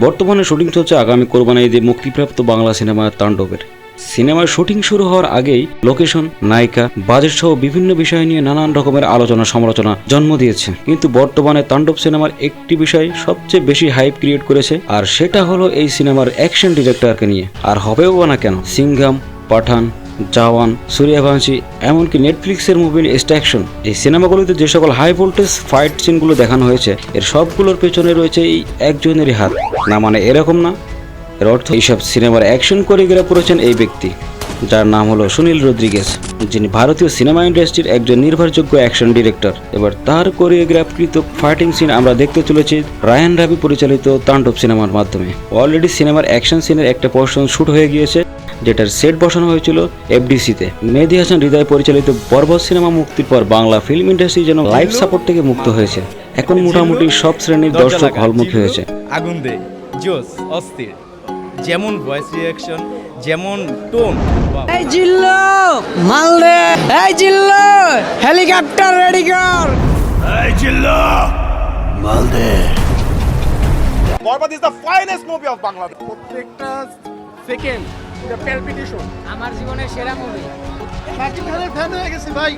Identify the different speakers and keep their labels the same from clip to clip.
Speaker 1: বর্তমানে শুটিং চলছে আগামী কোরবানি ঈদে মুক্তিপ্রাপ্ত বাংলা সিনেমা তাণ্ডবের। সিনেমার শুটিং শুরু হওয়ার আগেই লোকেশন, নায়িকা, বাজেট সহ বিভিন্ন বিষয় নিয়ে নানান রকমের আলোচনা সমালোচনা জন্ম দিয়েছে। কিন্তু বর্তমানে তাণ্ডব সিনেমার একটি বিষয় সবচেয়ে বেশি হাইপ ক্রিয়েট করেছে, আর সেটা হলো এই সিনেমার অ্যাকশন ডিরেক্টরকে নিয়ে। আর হবেও না কেন, সিংঘাম, পাঠান জওয়ান সূর্যবংশী এমনকি নেটফ্লিক্সের মুভি এক্সট্রাকশন। এই সিনেমাগুলোতে যে সকল হাই ভোল্টেজ ফাইট সিনগুলো দেখানো হয়েছে, এর সবগুলোর পেছনে রয়েছে এই একজনেরই হাত। না মানে এরকম না। এর অর্থ এইসব সিনেমার অ্যাকশন কোরিওগ্রাফ করেছেন এই ব্যক্তি, যার নাম হলো সুনীল রদ্রিগেস যিনি ভারতীয় সিনেমা ইন্ডাস্ট্রির একজন নির্ভরযোগ্য অ্যাকশন ডিরেক্টর। এবার তার কোরিওগ্রাফকৃত ফাইটিং সিন আমরা দেখতে চলেছি রায়ান রাবি পরিচালিত তাণ্ডব সিনেমার মাধ্যমে। অলরেডি সিনেমার অ্যাকশন সিনের একটা পোর্শন শুট হয়ে গিয়েছে। যেটার সেট বসানো হয়েছিল এফডিসিতে মেহেদি হাসান হৃদয় পরিচালিত বরবত সিনেমা মুক্তির পর বাংলা ফিল্ম ইন্ডাস্ট্রি যেন লাইফ সাপোর্ট থেকে মুক্ত হয়েছে। এখন মোটামুটি সব শ্রেণির দর্শক হলমুখী হয়েছে।
Speaker 2: আগুন দে। জোস অস্থির। যেমন ভয়েস রিয়াকশন যেমন টোন
Speaker 3: এই জিল্লো মাল দে। এই জিল্লো হেলিকপ্টার রেডি কর।
Speaker 4: Borbad is the finest movie of Bangladesh. প্রত্যেকটা সেকেন্ড প্যালপিটেশন
Speaker 3: আমার জীবনের সেরা মুভি
Speaker 4: শাকিব খানের ফ্যান হয়ে গেছে ভাই।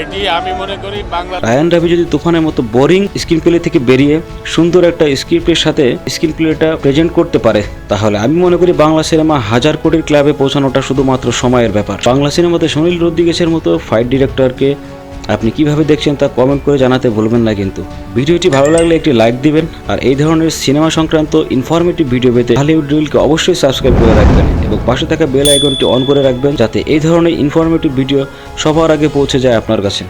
Speaker 5: এটি আমি মনে করি বাংলা
Speaker 1: রায়ান রাভি যদি তুফানের মতো বোরিং স্ক্রিন প্লে থেকে বেরিয়ে সুন্দর একটা স্ক্রিপ্টের সাথে স্ক্রিন প্লেটা প্রেজেন্ট করতে পারে তাহলে আমি মনে করি বাংলা সিনেমা হাজার কোটির ক্লাবে পৌঁছানোটা শুধুমাত্র সময়ের ব্যাপার। বাংলা সিনেমাতে সুনীল রদ্রিগেসের মতো ফাইট ডিরেক্টরকে আপনি কীভাবে দেখছেন তা কমেন্ট করে জানাতে ভুলবেন না কিন্তু। ভিডিওটি ভালো লাগলে একটি লাইক দিবেন, আর এই ধরনের সিনেমা সংক্রান্ত ইনফরমেটিভ ভিডিও পেতে হলিউড রিলকে অবশ্যই সাবস্ক্রাইব করে রাখবেন এবং পাশে থাকা বেল আইকনটি অন করে রাখবেন যাতে এই ধরনের ইনফরমেটিভ ভিডিও সবার আগে পৌঁছে যায় আপনার কাছে।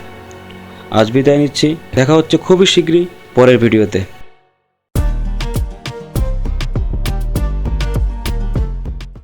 Speaker 1: আজ বিদায় নিচ্ছি, দেখা হচ্ছে খুবই শীঘ্রই পরের ভিডিওতে